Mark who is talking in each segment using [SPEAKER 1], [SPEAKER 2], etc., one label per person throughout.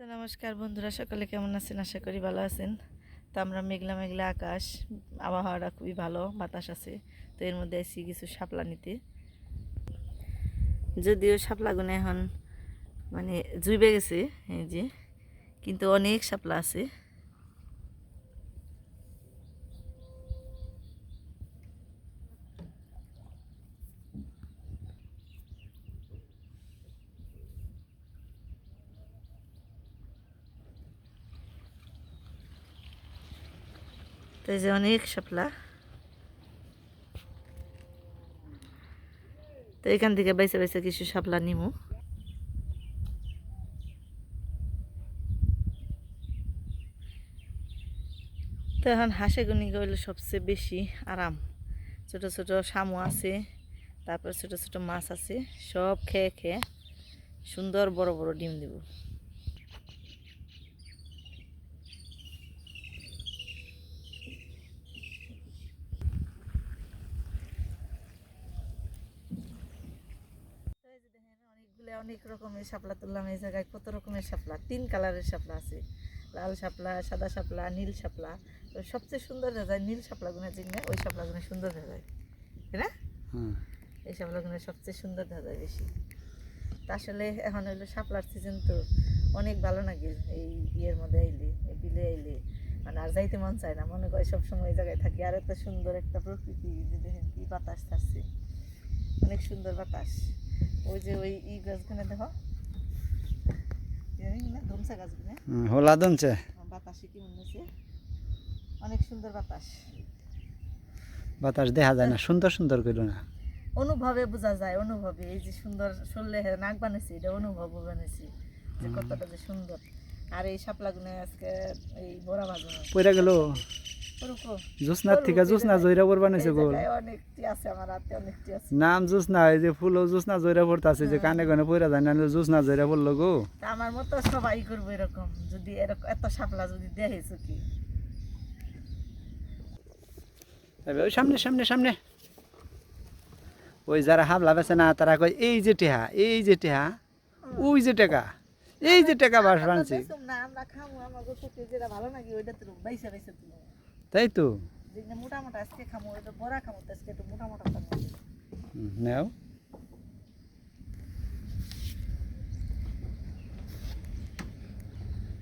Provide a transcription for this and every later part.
[SPEAKER 1] তো নমস্কার বন্ধুরা, সকলে কেমন আছেন? আশা করি ভালো আছেন। তো আমরা মেঘলা মেঘলা আকাশ, আবহাওয়াটা খুবই ভালো, বাতাস আছে, তো এর মধ্যে আছি কিছু শাপলা নিতে। যদিও শাপলাগুলো এখন মানে জুইবে গেছে, এই যে, কিন্তু অনেক শাপলা আছে। তো এই যে অনেক শাপলা তো এখান থেকে বাইসে বাইসে কিছু শাপলা নিমু তো এখন হাঁসে গুনি হইল সবচেয়ে বেশি আরাম ছোট ছোট শামু আছে তারপর ছোট ছোট মাছ আছে সব খেয়ে খেয়ে সুন্দর বড় বড় ডিম দিব তো এই যে দেখেন অনেকগুলো অনেক রকমের শাপলা তুললাম এই জায়গায় কত রকমের শাপলা তিন কালারের শাপলা আছে। লাল শাপলা সাদা শাপলা নীল শাপলা। তো সবচেয়ে সুন্দর যায় নীল শাপলাগুলো চিনলে ওই শাপলাগুলো সুন্দর হয়ে যায়। তাই না? এই শাপলাগুলো সবচেয়ে সুন্দর দেখা যায় বেশি। তা আসলে এখন হইল শাপলার সিজন তো অনেক ভালো লাগে এই ইয়ের মধ্যে আইলে এই বিলে আইলে। মানে আর যাইতে মন চায় না মনে করে সবসময় এই জায়গায় থাকি আর এত সুন্দর একটা প্রকৃতি যে দেখেন কি বাতাস থাকছে অনেক সুন্দর বাতাস। ওই যে ওই ই গাছগুলো দেখো। ধমসা গাছগুলো।
[SPEAKER 2] হোলা দনছে
[SPEAKER 1] বাতাসে কি মনে হচ্ছে? অনেক সুন্দর বাতাস।
[SPEAKER 2] বাতাস দেখা যায় না সুন্দর সুন্দর করল না।
[SPEAKER 1] অনুভবে বোঝা যায় অনুভবে। এই যে সুন্দর শুনলে নাক বানিয়েছি এটা অনুভব বানিয়েছি যে কতটা যে সুন্দর। আর এই শাপলাগুলো আজকে এই বড়া ভাজনো
[SPEAKER 2] পইরা গেল? জোসনার থেকে জোসনা জয়রা
[SPEAKER 1] আছে আছে।
[SPEAKER 2] নাম জোসনা এই যে ফুল জোসনা জয়রা পড়তাছে যে কানে কানে পইরা যায় না জোসনা জয়রা পড়ল গো।
[SPEAKER 1] আমার মতো সবাই করব এরকম যদি এরকম এত শাপলা যদি দেখেছ কি?
[SPEAKER 2] তবে ওই সামনে সামনে সামনে। ওই যারা হাবলা বেছে না তারা কয় এই যে টেহা এই যে টেহা ওই যে টাকা। এই যে টাকা বাস বানছি তাই তো?
[SPEAKER 1] যেগুলো মোটা মোটা আজকে খামু ওইটা বড়া আজকে একটু মোটা মোটা খামু।
[SPEAKER 2] হুম, নেও।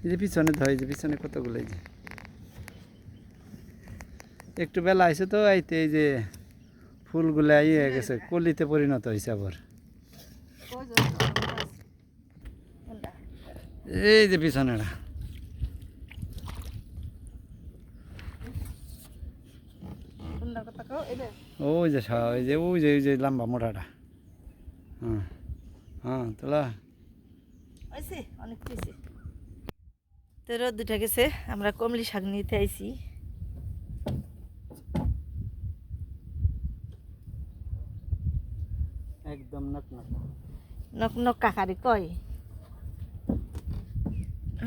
[SPEAKER 2] এই যে পিছনে এই যে পিছনে কতগুলো এই যে। একটু বেলা আইছে তো আইতে এই যে ফুলগুলা ইয়ে হয়ে গেছে কলিতে পরিণত হয়েছে আবার? এই যে?
[SPEAKER 1] এটা?
[SPEAKER 2] ওই যে ওই যে ওই যে ওই যে লম্বা মোটাটা। হ্যাঁ হ্যাঁ তোলা।
[SPEAKER 1] অনেক তো রোদ দুটা গেছে আমরা কমলি শাক নিতে আইছি।
[SPEAKER 2] একদম নক নক
[SPEAKER 1] নক নক কাকারি কয়?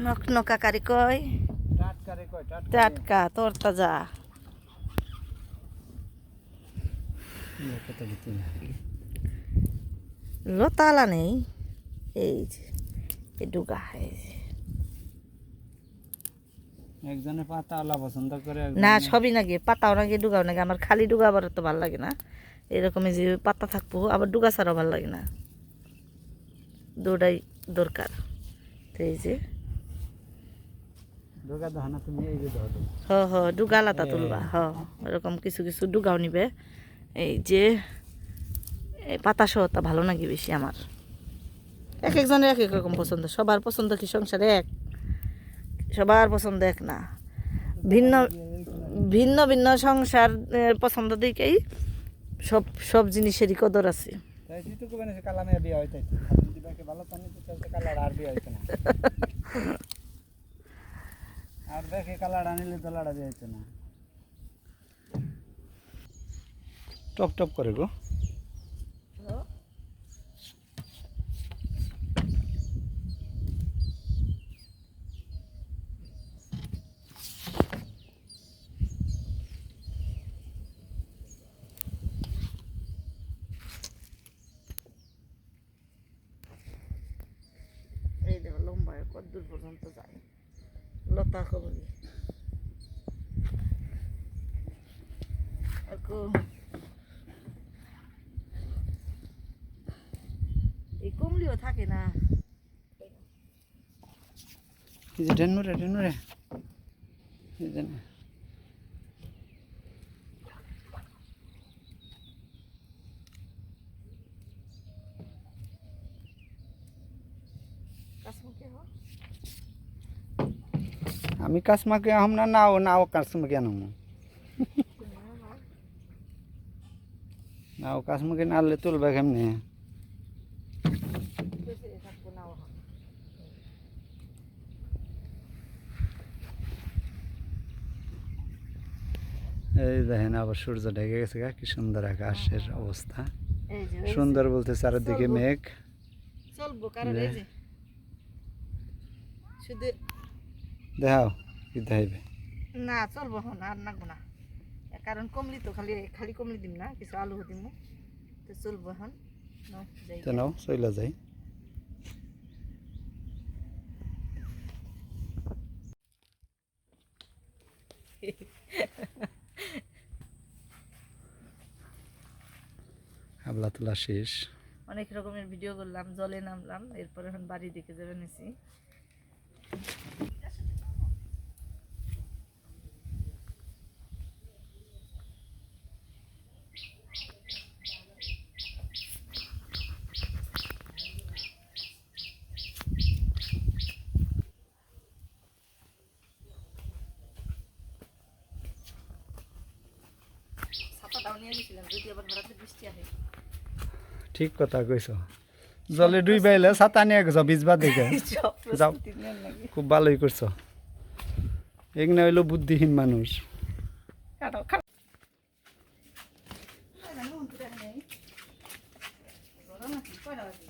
[SPEAKER 1] নক নক কাকারি কয়
[SPEAKER 2] টাটকা
[SPEAKER 1] তোর তাজা লতালা নেই। এই যে ডুগা
[SPEAKER 2] একজনে পাতা আলা পছন্দ করে
[SPEAKER 1] না সবই নাকি পাতাও নাকি ডুগাও নাকি আমার খালি ডুগা আবার তো ভালো লাগে না। এরকমই যে পাতা থাকব আবার ডুগা ছাড়াও ভালো লাগে না। দুটাই দরকার। তো এই যে
[SPEAKER 2] দুর্গা দহনা তুমি এই যে ধরো
[SPEAKER 1] হ হ ডুগা আলাদা তুলবা হ এরকম কিছু কিছু ডুগাও নিবে। এই যে পাতা সহতা ভালো নাকি বেশি আমার? এক একজনের এক এক রকম পছন্দ সবার পছন্দ কি সংসারে এক? সবার পছন্দ এক না। ভিন্ন ভিন্ন ভিন্ন সংসার পছন্দ দিকেই সব সব জিনিসেরই কদর আছে।
[SPEAKER 2] তাই তুই তো কবে না কালামে বিয়ে হয় বাকি ভালো আর বিয়ে হইতো না। দেখে কালার আনিলে তো লাড়া যাইতো না। টপ টপ করে গো
[SPEAKER 1] এই দেখো লম্বা কত দূর পর্যন্ত যায় লতা কবলি এখন এই কমলিও থাকে না
[SPEAKER 2] এই যে ডেন রে ডেন রে এই যে না।
[SPEAKER 1] কাশ্মীরকে হয়
[SPEAKER 2] আমি কাসমাকে হম না নাও নাও কাসমাকে আনম নাও কাসমাকে নালে তুলবে কেমনি
[SPEAKER 1] বেশি থাকব নাও হয়
[SPEAKER 2] এই দেখেন আবার সূর্য ঢেকে গেছে কি সুন্দর আকাশের অবস্থা।
[SPEAKER 1] এই যে এই
[SPEAKER 2] সুন্দর বলতে চারিদিকে মেঘ।
[SPEAKER 1] চলবো কারণ এই যে শুধু
[SPEAKER 2] দেখাও কি দেখাইবে?
[SPEAKER 1] না চলবো হন আর নাগবো না। কারণ কমলি তো খালি খালি কমলি দিম না কিছু আলু দিম। তো চলবো এখন। নাও,
[SPEAKER 2] চইলা যাই। হাবলা তোলা শেষ।
[SPEAKER 1] অনেক রকমের ভিডিও করলাম, জলে নামলাম, এরপরে এখন বাড়ি দিকে যাবে নিছি ছাতাটাও নিয়ে গেছিলাম, যদি আবার হঠাৎ বৃষ্টি আসে
[SPEAKER 2] ঠিক কথা কৈছ। জলে ডুই বাইলে ছাতা নিয়ে গেছ ভিজবা দেখে
[SPEAKER 1] সব
[SPEAKER 2] যাও। খুব ভালোই করছ এগুলো হইল বুদ্ধিহীন মানুষ
[SPEAKER 1] খাটাও খাটাও নুন তো দেখ নেই বড় নাকি কয়টা বাজে?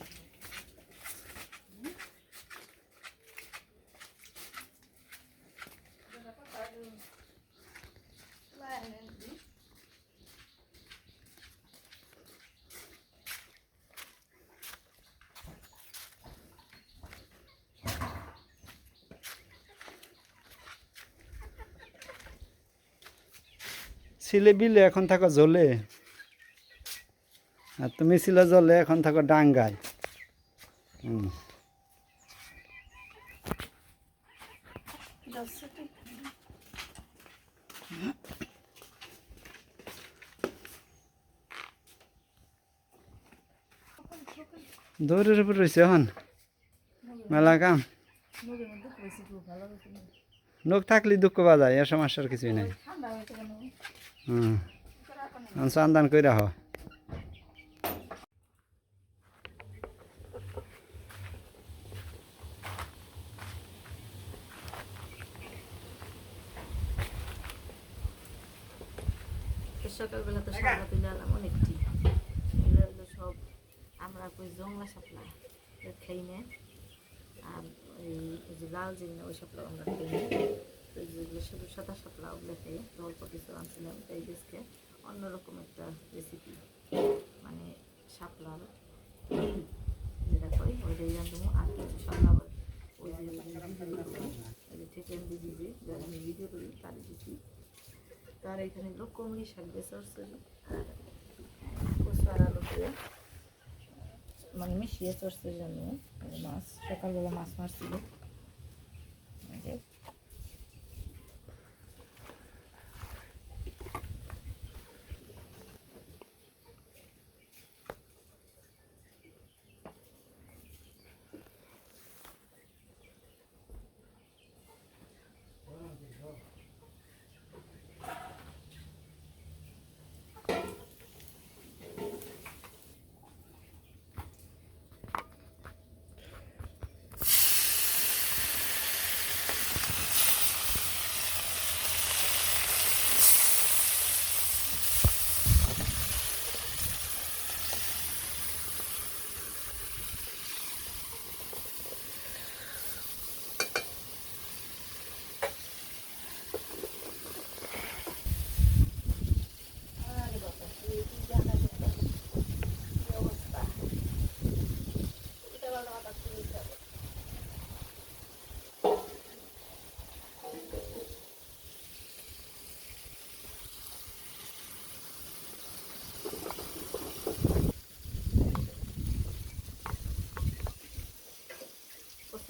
[SPEAKER 2] ছিলে বিলে এখন থাকো জলে। আর তুমি ছিল জলে এখন থাকো ডাঙ্গায়। হুম। দৌড়ের উপর রয়েছে এখন? মেলা কাম? লোক থাকলে দুঃখ পাওয়া যায় এ সমস্যার কিছুই নাই। হুম। সন্ধান করে রাখো
[SPEAKER 1] তো সকালবেলা তো সাপলা অনেকটি এগুলো সব আমরা কই জংলা সাপলা খাই না। আর এই লাল যে ওই সাপলা আমরা খাই না। শুধু সাদা সাপলা ওগুলো তো অল্প কিছু আনছিলাম তাই দেশকে অন্যরকম একটা রেসিপি মানে সাপলার যেটা কই ওইটাই জানতাম আর কিছু ওই যে করি ওই থেকে আমি দিদি যারা আমি ভিডিও করি তাদের দিচ্ছি তার এখানে কমলি শাক চরচরি আর মানে মিশিয়ে চরচরি আমি মাছ, সকালবেলা মাছ মারছিল।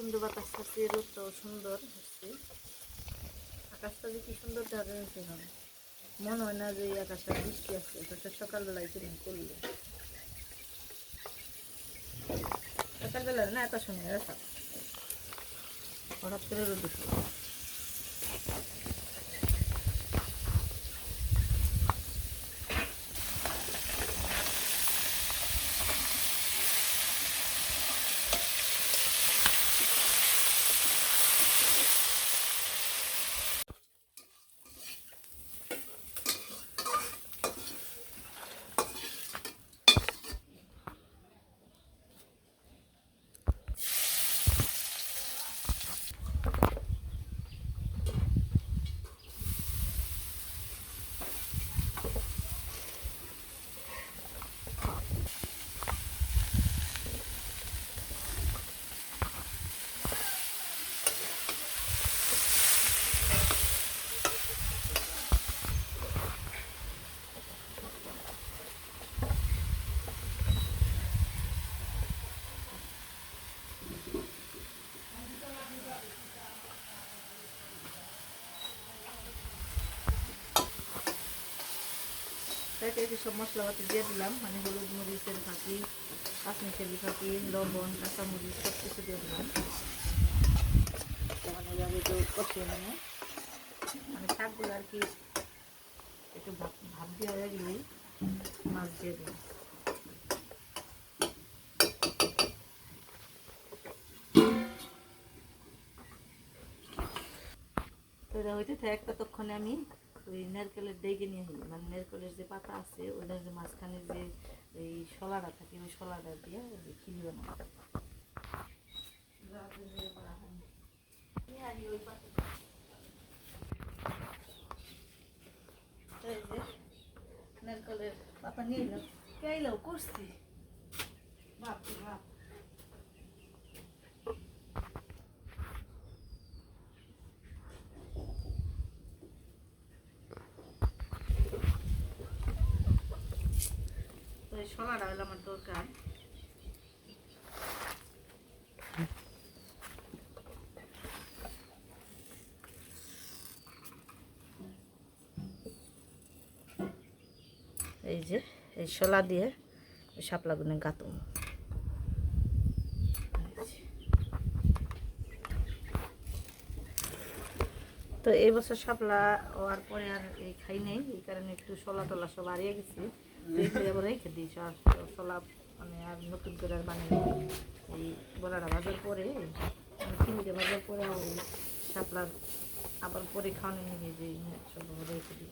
[SPEAKER 1] সুন্দর বাতাস আছে রোদটাও সুন্দর হচ্ছে। আকাশটা যে কি সুন্দর দেখা যাচ্ছে এখন মনে হয় না যে এই আকাশটা বৃষ্টি আসছে, আকাশটা সকালবেলায় কিরম করলে। সকালবেলা না, এত সময় হঠাৎ করে রোদ তাকে একটু সব মশলাপাতি দিয়ে দিলাম। মানে হলুদ মরিচের ফাঁকি কাশ্মীরি ফাঁকি, লবণ, কাঁচামরিচ সব কিছু দিয়ে দিলাম। মানে শাকগুলো আর কি একটু ভাপ দিয়ে হয়ে গেলেই মাছ দিয়ে দিই তো হইতে থাকে, ততক্ষণে আমি ওই নারকেলের ডেকে নিয়ে আসি। মানে নারকেলের যে পাতা আছে ওটার যে মাঝখানে যে এই শলাটা থাকে, ওই শলাটা দিয়ে খিলি বানাবো। এই নারকেলের পাতা নিয়ে এলাম। কেইলাও করছি। বাপ বাপ তো এই আমার দরকার। এই যে, এই শলা দিয়ে ওই শাপলাগুনে গাতো তো এই বছর শাপলা হওয়ার পরে আর এই খাই নাই, এই কারণে একটু শলা টলা সব হারিয়ে গেছে। আবার রেখে দিই আর শলা মানে আর নতুন করে আর বানিয়ে এই বড়াটা ভাজার পরে চিনিটা ভাজার পরে শাপলার আবার পরে খাওয়ানো নিয়ে যে সব রেখে দিই।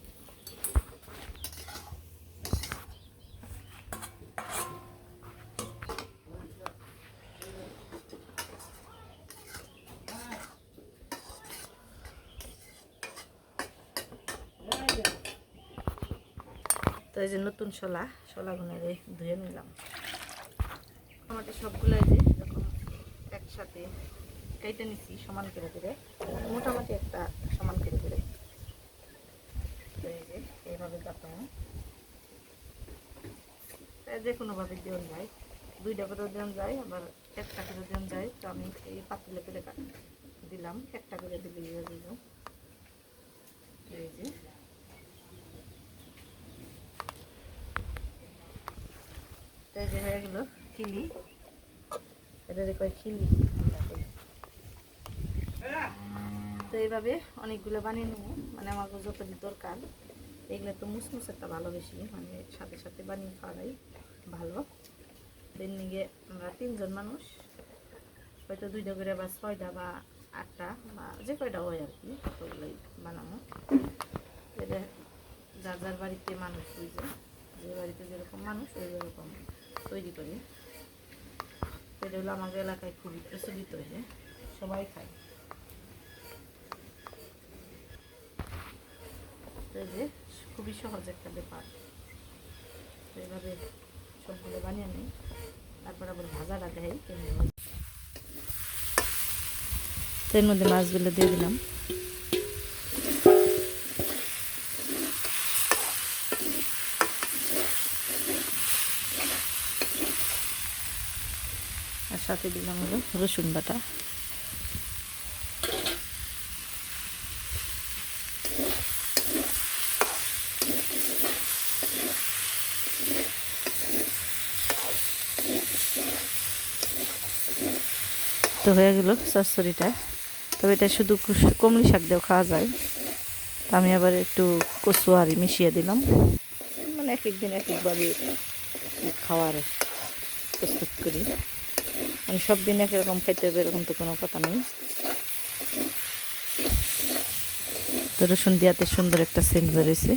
[SPEAKER 1] তো এই যে নতুন শলা, শলাগুলো রে ধুয়ে নিলাম। আমাদের সবগুলো যে এরকম একসাথে কেটে নিচ্ছি সমান করে করে, মোটামুটি একটা সমান করে করে। এই যে এইভাবে কাটানো যে কোনোভাবে দেওয়া যায়, দুইটা করে দেওয়া যায়, আবার একটা করে দেওয়া যায়। তো আমি এই পাতলে করে দিলাম, একটা করে দিলে এই যে তো যে হয়ে গেল খিলি তো এইভাবে অনেকগুলো বানিয়ে নেব। মানে আমার যত দরকার, এগুলো তো মুসমুস একটা ভালো বেশি মানে সাথে সাথে বানিয়ে খাওয়াই ভালো। নিয়ে আমরা তিনজন মানুষ, হয়তো দুইটা করে বা ছয়টা বা আটটা বা যে কয়টা হয় আর কি ওগুলোই বানাবো। এটা যার যার বাড়িতে মানুষ বুঝে যে বাড়িতে যেরকম মানুষ, ওই রকম তৈরি করি। এটা হলো আমাদের এলাকায় খুবই প্রচলিত হয়েছে সবাই খায়। যে খুবই সহজ একটা ব্যাপার। তো এইভাবে সবগুলো বানিয়ে নিই। তারপর আবার ভাজাটা দেয় এর মধ্যে মাছগুলো দিয়ে দিলাম। সাথে দিলাম হলো রসুন বাটা। তো হয়ে গেল সরসরিটা তবে এটা শুধু কমলি শাক দিয়েও খাওয়া যায়। তো আমি আবার একটু কচু আরি মিশিয়ে দিলাম। মানে এক একদিন এক একভাবে খাওয়ার প্রস্তুত করি। মানে সব দিন একরকম খাইতে হবে এরকম তো কোনো কথা নেই। তো রসুন দিয়াতে সুন্দর একটা সেন্ট বেরোয়েছে।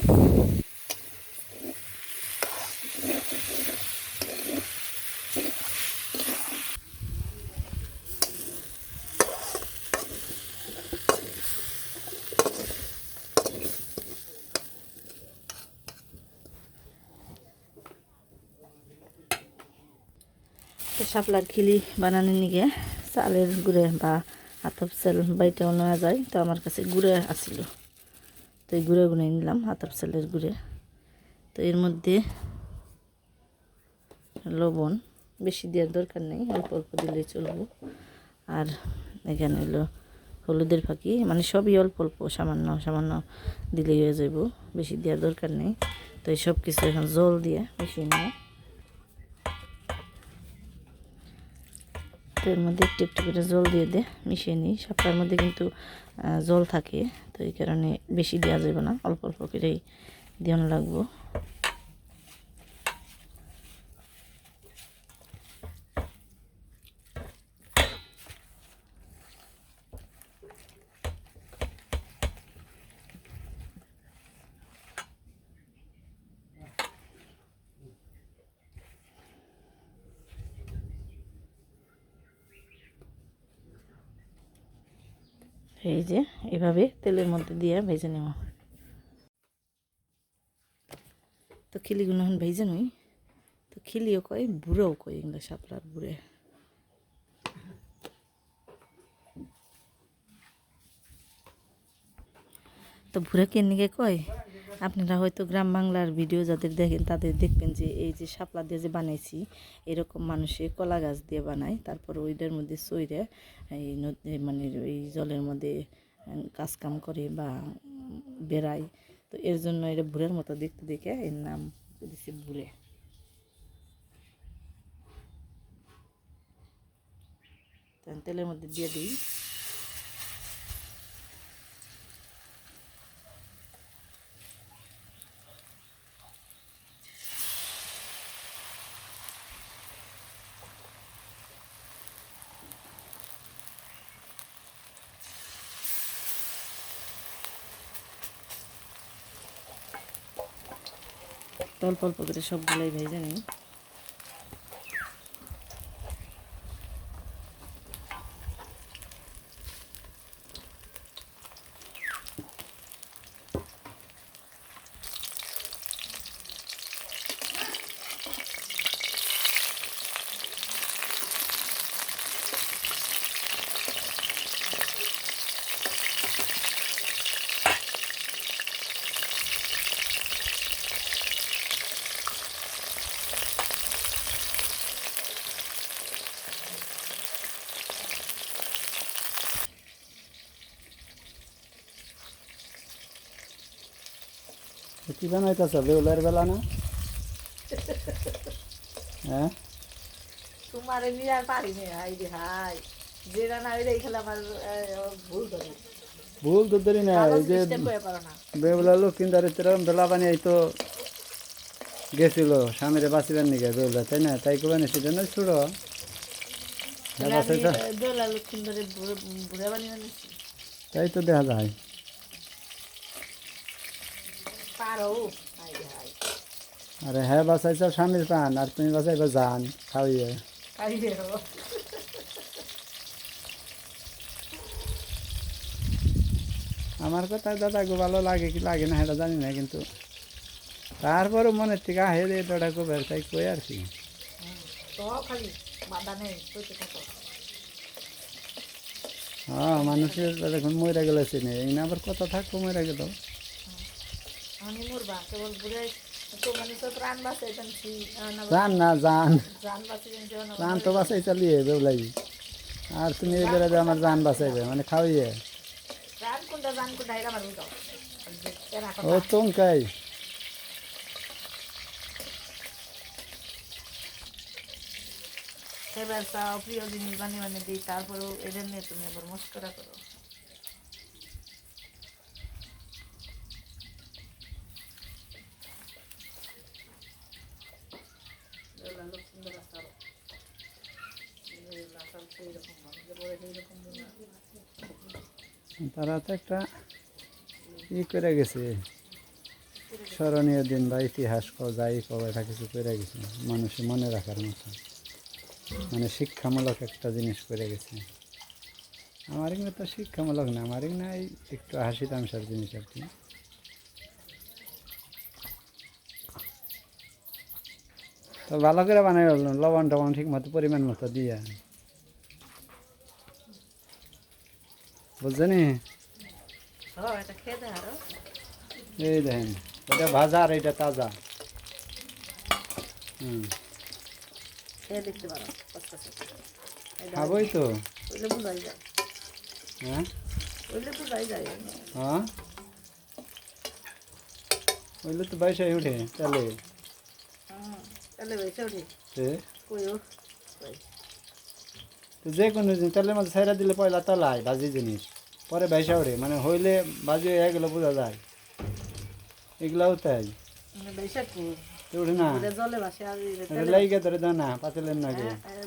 [SPEAKER 1] শাপলার খিলি বানানোর নিগে চালের গুঁড়ে বা আতপ চাল বাড়িতেও নেওয়া যায়, তো আমার কাছে গুঁড়ে আসিল তো এই গুঁড়ে গুঁড়ে নিলাম আতপ চালের গুঁড়ে। তো এর মধ্যে লবণ বেশি দেওয়ার দরকার নেই, অল্প অল্প দিলেই চলবো। আর এখানে হলো হলুদের ফাঁকি মানে সবই অল্প অল্প, সামান্য সামান্য দিলেই হয়ে যাব বেশি দেওয়ার দরকার নেই। তো এই সব কিছু এখন জল দিয়ে মিশিয়ে নিয়ে তো এর মধ্যে একটু একটু করে জল দিয়ে দে, মিশিয়ে নিই। সাপটার মধ্যে কিন্তু জল থাকে, তো এই কারণে বেশি দেওয়া যাবে না। অল্প অল্প করেই দেওয়ানো লাগবো। এই যে, এভাবে তেলের মধ্যে দিয়ে ভেজে নেব। তো খিলিগুলো এখন ভেজে নই। তো খিলিও কয়, বুড়েও কয় এগুলো শাপলার বুড়ে তো ভুরা কেন কয় আপনারা হয়তো গ্রাম বাংলার ভিডিও যাদের দেখেন তাদের দেখবেন যে এই যে শাপলা দিয়ে যে বানাইছি এরকম মানুষে কলা গাছ দিয়ে বানায়। তারপর ওইটার মধ্যে সইরে এই নদী মানে ওই জলের মধ্যে উম, কাজ কাম করে বা বেড়ায়। তো এর জন্য এটা ভুরের মতো দেখতে দেখে এর নাম দিছে ভুরে তেলের মধ্যে দিয়ে দিই। অল্প অল্প করে সবগুলোই ভেজে নিই।
[SPEAKER 2] কি বানাইতেছ বেউলের বেলা না হ্যাঁ?
[SPEAKER 1] তোমার নিয়ে আর পারি না হাই রে হাই। যেটা না ওইটাই খেলে আমার ভুল করে
[SPEAKER 2] ভুল তো ধরি না এই যে
[SPEAKER 1] পারো না।
[SPEAKER 2] বেউলা লক্ষ্মীদারের তেরম বেলা বানিয়ে তো গেছিল স্বামীরে বাঁচিবার নিকে বেউলা তাই না? তাই কবে সেটা না ছুড়ো তাই তো দেখা যায়। আরে হ্যাঁ বাঁচাইছ স্বামীর প্রাণ আর তুমি বাঁচাইবা জান খাওয়াইয়ে
[SPEAKER 1] হাই
[SPEAKER 2] আমার কথা দাদা গো ভালো লাগে কি লাগে না সেটা জানি না কিন্তু তারপরও মনের থেকে আহে রে এটা কবে তাই কই আর কি। হ্যাঁ মানুষের এখন মরে গেলে চিনে এই না আবার কথা থাকব মরে গেল
[SPEAKER 1] আমি মরবা কেবল বুড়ে তো মানে তো প্রাণ
[SPEAKER 2] জান না জান।
[SPEAKER 1] জান
[SPEAKER 2] তো বাঁচাই চালিয়ে বেউলাই আর তুমি বেড়াতে আমার জান বাঁচাইবে মানে খাওয়াইয়ে। ও
[SPEAKER 1] খেবার চাও প্রিয় জিনিস বানিয়ে বানিয়ে দিই তারপরেও এদের নিয়ে তুমি আবার মস্করা করো এগুলা লোক সুন্দর আছে আরও। এগুলা আসাল সেইরকম না, যে বলে সেইরকম না।
[SPEAKER 2] তারা তো একটা ই করে গেছে। স্মরণীয় দিন বা ইতিহাস কো যাই কো এটা কিছু করে গেছে। মানুষের মনে রাখার মতো। মানে শিক্ষামূলক একটা জিনিস করে গেছে। আমার এখানে তো শিক্ষামূলক না, আমার এই একটু হাসি তামসার জিনিস আর কি। তো ভালো করে বানাই লবণ টবণ ঠিক মতো পরিমাণ মতো দিয়া। বুঝছেনি। এই দেখেন এটা ভাজা আর এটা তাজা। হুম। খাবোই তো।
[SPEAKER 1] ওইলে
[SPEAKER 2] হ্যাঁ?
[SPEAKER 1] ওইলে
[SPEAKER 2] হ্যাঁ ওইগুলো তো বাইসাই উঠে তাহলে।
[SPEAKER 1] তাহলে বেঁচে উঠি।
[SPEAKER 2] তো যে কোনো জিনিস তেলের মধ্যে ছাইরা দিলে পয়লা তলায় ভাজি জিনিস। পরে বাইসা উঠে মানে হইলে ভাজি হয়ে গেলে বোঝা যায়। এগুলাও তাই।
[SPEAKER 1] মানে
[SPEAKER 2] উঠে না।
[SPEAKER 1] আর
[SPEAKER 2] লাইগে ধরে দাও না পাতিলের নাকি
[SPEAKER 1] হ্যাঁ, হ্যাঁ, আর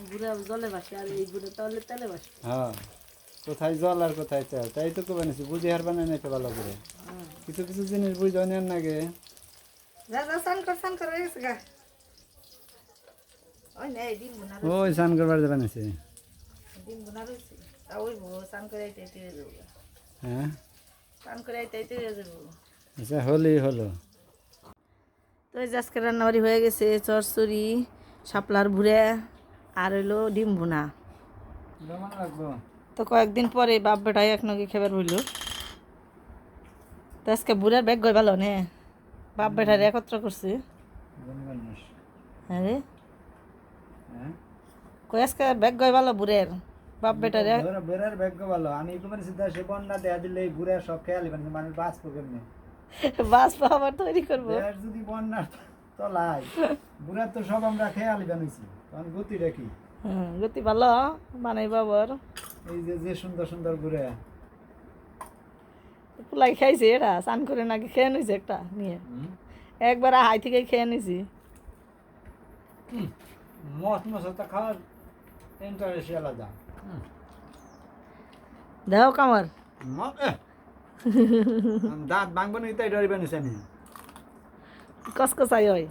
[SPEAKER 1] তাহলে
[SPEAKER 2] হ্যাঁ কোথায় জল আর কোথায় তেল? তাই তো কবে নিছি বুঝে হার বানাই ভালো করে কিছু কিছু জিনিস বুঝে নেন
[SPEAKER 1] ওই
[SPEAKER 2] স্নান করবার
[SPEAKER 1] ডিম বোনা রয়েছে তা ওই বউ স্নান করে আইতে আইতে হয়ে যাব। গা।
[SPEAKER 2] হ্যাঁ?
[SPEAKER 1] স্নান করে আইতে আইতে যাব।
[SPEAKER 2] আচ্ছা হলেই হলো।
[SPEAKER 1] তো এই আজকে রান্নাবাড়ি হয়ে গেছে চরচুরি শাপলার ভুড়ে আর হইল ডিম ভুনা। তো কয়েকদিন পরে বাপ বেটাই এক নগে খেবার হইল। তো আজকে বুড়ার ব্যাগ গই ভালো নে? বাপ বেটার একত্র করছে। হ্যাঁ রে।
[SPEAKER 2] হ্যাঁ?
[SPEAKER 1] কই আজকে ব্যাগ গই ভালো বুড়ের বাপ বেটার এক-
[SPEAKER 2] বেড়ার ভাগ্য ভালো। আমি একবার সিদ্ধা সে বন্যা দেয়া দিলে ঘুরে সব খেয়ালি মানে মানুষ বাঁচবো কেমনি?
[SPEAKER 1] বাস পাওয়ার তৈরি করব।
[SPEAKER 2] যদি বন্যা তলায় বুড়ার তো সব আমরা খেয়ালি বানাইছি তখন গতি রাখি
[SPEAKER 1] হুম গতি ভালো বানাই বাবার
[SPEAKER 2] এই যে যে সুন্দর সুন্দর ঘুরে
[SPEAKER 1] পোলাই খাইছে এটা স্নান করে নাকি খেয়ে নিছে একটা নিয়ে। একবার হাই থেকে খেয়ে নিছি।
[SPEAKER 2] মস মশলা খাওয়ার ইন্টারেস্ট আলাদা।
[SPEAKER 1] দেহ কামার
[SPEAKER 2] ম- দাঁত ভাঙবো না তাই ডরি বানিয়েছি আমি।
[SPEAKER 1] কসকসাই হয়।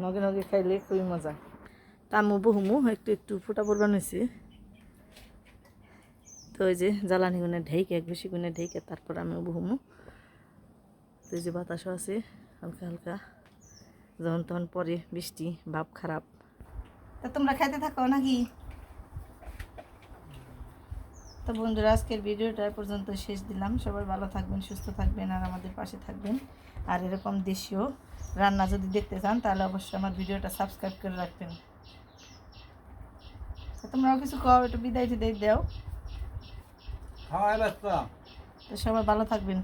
[SPEAKER 1] নগে নগে খাইলে খুবই মজা। তামু বহুমু একটু একটু ফোটা পড়বান হয়েছে তো ওই যে জ্বালানি গুনে ঢেকে এক বেশি গুনে ঢেকে তারপর আমি বহুমু তো যে বাতাসও আছে হালকা হালকা। যখন তখন পরে বৃষ্টি ভাব খারাপ। তা তোমরা খাইতে থাকো নাকি? তো বন্ধুরা আজকের ভিডিওটা পর্যন্ত শেষ দিলাম। সবাই ভালো থাকবেন সুস্থ থাকবেন আর আমাদের পাশে থাকবেন। আর এরকম দেশীয় রান্না যদি দেখতে চান তাহলে অবশ্যই আমার ভিডিওটা সাবস্ক্রাইব করে রাখবেন। তোমরাও কিছু কও একটু বিদায় টিদায় দাও তো সবাই ভালো থাকবেন।